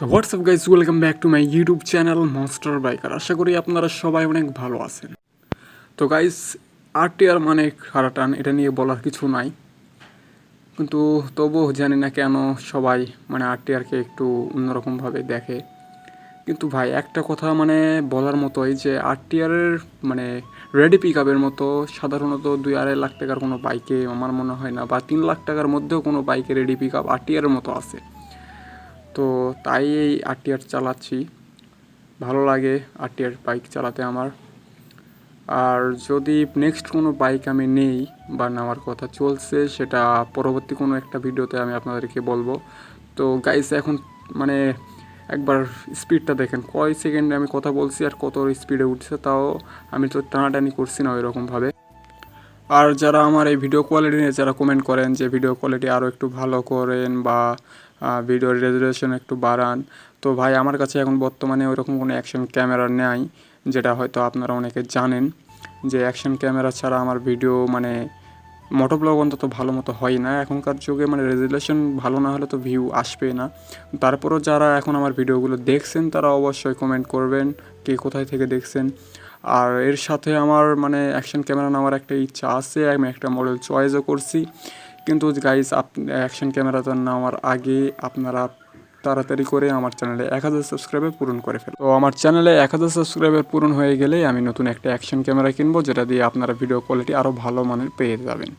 তো what's up guys welcome back to my YouTube channel monster biker আশা করি আপনারা সবাই অনেক ভালো আছেন। তো গাইজ আরটিআর মানে খারাটান এটা নিয়ে বলার কিছু নাই। কিন্তু তবুও জানি না কেন সবাই মানে আর আরটিআরকে একটু অন্যরকমভাবে দেখে। কিন্তু ভাই, একটা কথা মানে বলার মতোই যে আর আরটিআরের মানে রেডি পিক আপের মতো সাধারণত দুই আড়াই লাখ টাকার কোনো বাইকে আমার মনে হয় না, বা তিন লাখ টাকার মধ্যেও কোনো বাইকে রেডি পিক আপ আরটিআরের মতো আছে। তো তাই এই আরটিআর চালাচ্ছি। ভালো লাগে আরটিআর বাইক চালাতে আমার। আর যদি নেক্সট কোনো বাইক আমি নেই বা নেওয়ার কথা চলছে, সেটা পরবর্তী কোনো একটা ভিডিওতে আমি আপনাদেরকে বলব। তো গাইস এখন মানে একবার স্পিডটা দেখেন। কয় সেকেন্ডে আমি কথা বলছি আর কত স্পিডে উঠছে তাও আমি তো টানাটানি করছি না ওইরকমভাবে। আর যারা আমার এই ভিডিও কোয়ালিটি নিয়ে যারা কমেন্ট করেন যে ভিডিও কোয়ালিটি আরও একটু ভালো করেন বা ভিডিওর রেজুলেশন একটু বাড়ান। তো ভাই, আমার কাছে এখন বর্তমানে ওইরকম কোনো অ্যাকশন ক্যামেরা নেই, যেটা হয়তো আপনারা অনেকে জানেন যে অ্যাকশন ক্যামেরা ছাড়া আমার ভিডিও মানে মোটোব্লগ অন্তত ভালো মতো হয় না। এখনকার যুগে মানে রেজুলেশন ভালো না হলে তো ভিউ আসবে না। তারপরও যারা এখন আমার ভিডিওগুলো দেখছেন, তারা অবশ্যই কমেন্ট করবেন কে কোথায় থেকে দেখছেন। আর এর সাথে আমার মানে অ্যাকশন ক্যামেরা নেওয়ার একটা ইচ্ছা আছে, আমি একটা মডেল চয়েসও করছি। কিন্তু গাইস আপ অ্যাকশন ক্যামেরাটা নেওয়ার আগে আপনারা তাড়াতাড়ি করে আমার চ্যানেলে এক হাজার সাবস্ক্রাইবার পূরণ করে ফেলো তো আমার চ্যানেলে এক হাজার সাবস্ক্রাইবার পূরণ হয়ে গেলে আমি নতুন একটা অ্যাকশন ক্যামেরা কিনবো, যেটা দিয়ে আপনারা ভিডিও কোয়ালিটি আরও ভালো মানের পেয়ে যাবেন।